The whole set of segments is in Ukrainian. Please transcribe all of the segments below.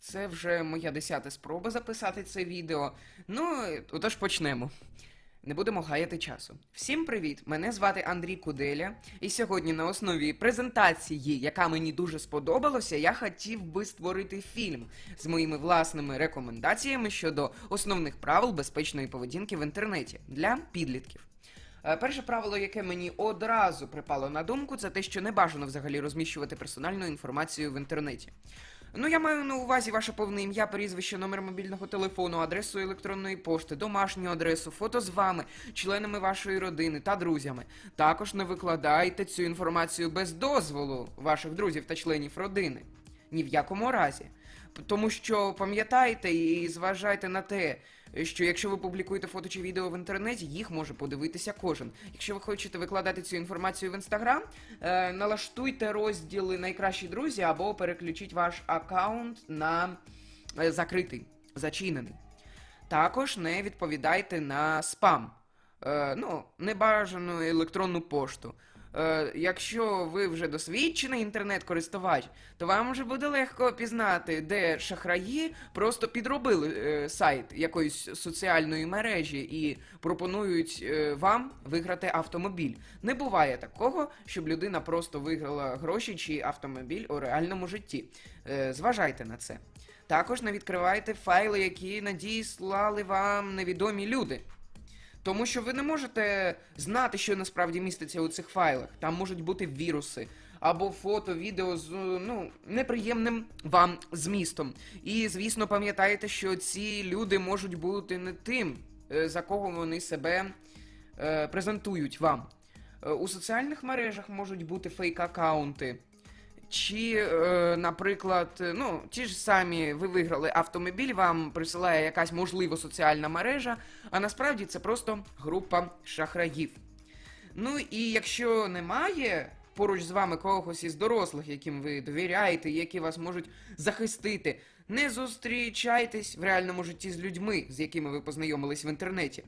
Це вже моя десята спроба записати це відео. Ну, отож почнемо. Не будемо гаяти часу. Всім привіт! Мене звати Андрій Куделя, і сьогодні на основі презентації, яка мені дуже сподобалася, я хотів би створити фільм з моїми власними рекомендаціями щодо основних правил безпечної поведінки в інтернеті для підлітків. Е, Перше правило, яке мені одразу припало на думку, це те, що не бажано взагалі розміщувати персональну інформацію в інтернеті. Ну, я маю на увазі ваше повне ім'я, прізвище, номер мобільного телефону, адресу електронної пошти, домашню адресу, фото з вами, членами вашої родини та друзями. Також не викладайте цю інформацію без дозволу ваших друзів та членів родини. Ні в якому разі. Тому що пам'ятайте і зважайте на те, що якщо ви публікуєте фото чи відео в інтернеті, їх може подивитися кожен. Якщо ви хочете викладати цю інформацію в інстаграм, е, налаштуйте розділи найкращі друзі або переключіть ваш аккаунт на е, закритий, зачинений. Також не відповідайте на спам. Е, ну, небажану електронну пошту. Е, якщо ви вже досвідчений інтернет-користувач, то вам вже буде легко пізнати, де шахраї просто підробили е, сайт якоїсь соціальної мережі і пропонують е, вам виграти автомобіль. Не буває такого, щоб людина просто виграла гроші чи автомобіль у реальному житті. Е, зважайте на це. Також не відкривайте файли, які надіслали вам невідомі люди. Тому що ви не можете знати, що насправді міститься у цих файлах. Там можуть бути віруси або фото, відео з ну, неприємним вам змістом. І, звісно, пам'ятайте, що ці люди можуть бути не тим, е, за кого вони себе е, презентують вам. Е, У соціальних мережах можуть бути фейк-аккаунти. Чи, е, наприклад, е, ну, ті ж самі ви виграли автомобіль, вам присилає якась можливо соціальна мережа, а насправді це просто група шахраїв. Ну і якщо немає поруч з вами когось із дорослих, яким ви довіряєте, які вас можуть захистити, не зустрічайтесь в реальному житті з людьми, з якими ви познайомились в інтернеті.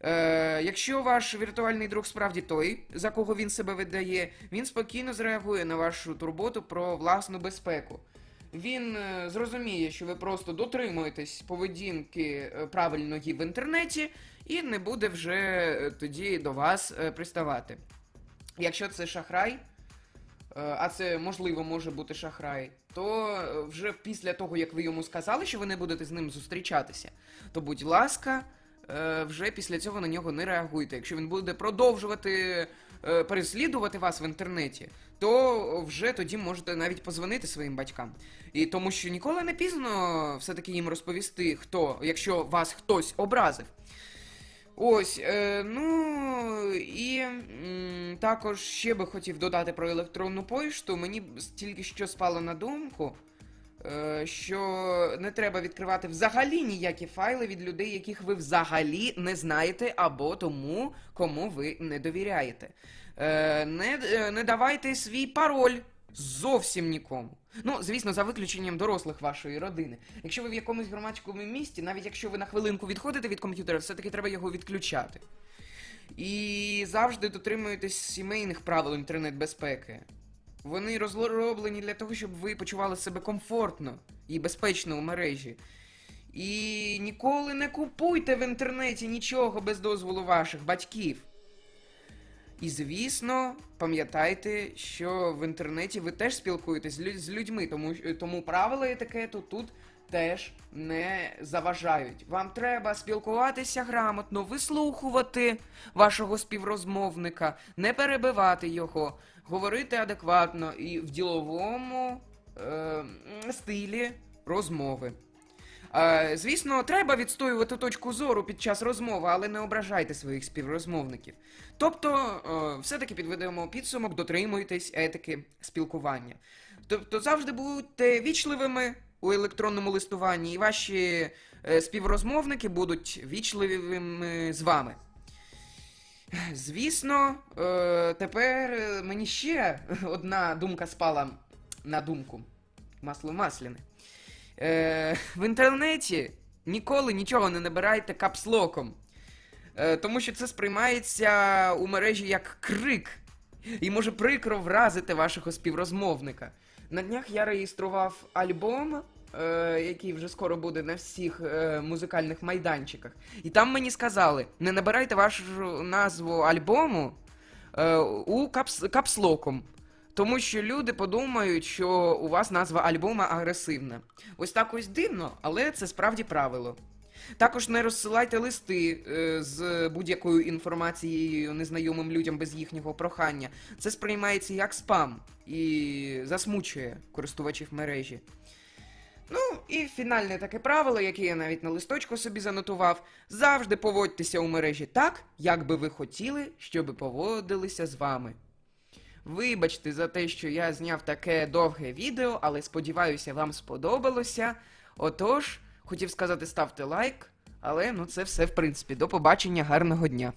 Е, якщо ваш віртуальний друг справді той, за кого він себе видає, він спокійно зреагує на вашу турботу про власну безпеку. Він е, зрозуміє, що ви просто дотримуєтесь поведінки е, правильної в інтернеті, і не буде вже е, тоді до вас е, приставати. Якщо це шахрай, е, а це можливо може бути шахрай, то е, вже після того, як ви йому сказали, що ви не будете з ним зустрічатися, то будь ласка, вже після цього на нього не реагуйте. Якщо він буде продовжувати е, переслідувати вас в інтернеті, то вже тоді можете навіть позвонити своїм батькам. І тому що ніколи не пізно все-таки їм розповісти, хто, якщо вас хтось образив. Ось, е, ну і м, також ще би хотів додати про електронну пошту. Мені тільки що спало на думку, е, що не треба відкривати взагалі ніякі файли від людей, яких ви взагалі не знаєте, або тому, кому ви не довіряєте. Е, не, е, не давайте свій пароль зовсім нікому. Ну, звісно, за виключенням дорослих вашої родини. Якщо ви в якомусь громадському місті, навіть якщо ви на хвилинку відходите від комп'ютера, все-таки треба його відключати. І завжди дотримуєтесь сімейних правил інтернет-безпеки. Вони розроблені для того, щоб ви почували себе комфортно і безпечно у мережі. І ніколи не купуйте в інтернеті нічого без дозволу ваших батьків. І звісно, пам'ятайте, що в інтернеті ви теж спілкуєтесь з лю- з людьми, тому, тому правила етикету тут теж не заважають. Вам треба спілкуватися грамотно, вислухувати вашого співрозмовника, не перебивати його, говорити адекватно і в діловому е, стилі розмови. Е, звісно, треба відстоювати точку зору під час розмови, але не ображайте своїх співрозмовників. Тобто, е, все-таки підведемо підсумок, дотримуйтесь етики спілкування. Тобто завжди будьте вічливими у електронному листуванні, і ваші е, співрозмовники будуть вічливими з вами. Звісно, е, тепер е, мені ще одна думка спала на думку. Масло масляне. В інтернеті ніколи нічого не набирайте капслоком. Тому що це сприймається у мережі як крик. І може прикро вразити вашого співрозмовника. На днях я реєстрував альбом який вже скоро буде на всіх е, музикальних майданчиках. І там мені сказали: не набирайте вашу назву альбому е, у капс, капслоком. Тому що люди подумають, що у вас назва альбома агресивна. Ось так ось дивно, але це справді правило. Також не розсилайте листи е, з будь-якою інформацією незнайомим людям без їхнього прохання. Це сприймається як спам і засмучує користувачів мережі. Ну, і фінальне таке правило, яке я навіть на листочку собі занотував: завжди поводьтеся у мережі так, як би ви хотіли, щоб поводилися з вами. Вибачте за те, що я зняв таке довге відео, але сподіваюся, вам сподобалося. Отож, хотів сказати, ставте лайк, але ну це все в принципі. До побачення, гарного дня.